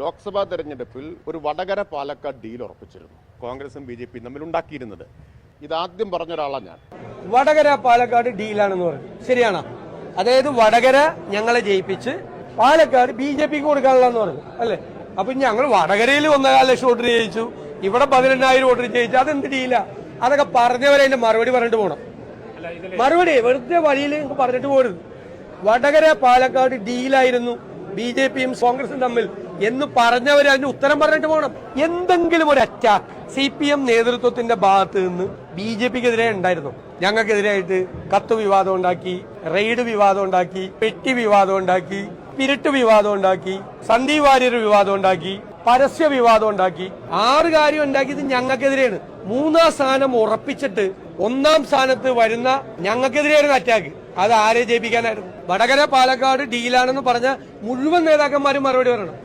ലോക്സഭാ തെരഞ്ഞെടുപ്പിൽ ഒരു വടകര പാലക്കാട് ഡീൽ ഉറപ്പിച്ചിരുന്നു. കോൺഗ്രസും ബി ജെ പിയും തമ്മിൽ ഉണ്ടാക്കിയിരുന്നത്. ഇതാദ്യം പറഞ്ഞ ഒരാളാണ് ഞാൻ. വടകര പാലക്കാട് ഡീലാണെന്ന് പറഞ്ഞു. ശരിയാണോ. അതായത് വടകര ഞങ്ങളെ ജയിപ്പിച്ച് പാലക്കാട് ബി ജെ പിക്ക് കൊടുക്കാനുള്ളതെന്ന് പറഞ്ഞു. അല്ലേ? അപ്പൊ ഞങ്ങൾ വടകരയിൽ ഒന്നേകാൽ ലക്ഷം വോട്ടിന് ജയിച്ചു. ഇവിടെ പതിനെണ്ണായിരം വോട്ടിന് ജയിച്ചു. അതെന്ത് ഡീല അതൊക്കെ പറഞ്ഞവരെ അതിന്റെ മറുപടി പറഞ്ഞിട്ട് പോകണം മറുപടി വെറുതെ വഴിയിൽ പറഞ്ഞിട്ട് പോരുത്. വടകര പാലക്കാട് ഡീലായിരുന്നു ബി ജെ പിയും കോൺഗ്രസും തമ്മിൽ എന്ന് പറഞ്ഞവർ അതിന് ഉത്തരം പറഞ്ഞിട്ട് പോകണം. എന്തെങ്കിലും ഒരു അറ്റാക്ക് സി പി എം നേതൃത്വത്തിന്റെ ഭാഗത്ത് നിന്ന് ബി ജെ പിക്കെതിരെ ഉണ്ടായിരുന്നു. ഞങ്ങൾക്കെതിരായിട്ട് കത്ത് വിവാദം ഉണ്ടാക്കി റെയ്ഡ് വിവാദം ഉണ്ടാക്കി പെട്ടി വിവാദം ഉണ്ടാക്കി പിരിട്ട് വിവാദം ഉണ്ടാക്കി സന്ദീപ് വാര്യർ വിവാദം ഉണ്ടാക്കി പരസ്യ വിവാദം ഉണ്ടാക്കി. ആറ് കാര്യം ഉണ്ടാക്കിയത് ഞങ്ങൾക്കെതിരെയാണ്. മൂന്നാം സ്ഥാനം ഉറപ്പിച്ചിട്ട് ഒന്നാം സ്ഥാനത്ത് വരുന്ന ഞങ്ങൾക്കെതിരെയായിരുന്നു അറ്റാക്ക് അത് ആരെ ജയിപ്പിക്കാനായിരുന്നു? വടകര പാലക്കാട് ഡീലാണെന്ന് പറഞ്ഞ മുഴുവൻ നേതാക്കന്മാരും മറുപടി പറയണം.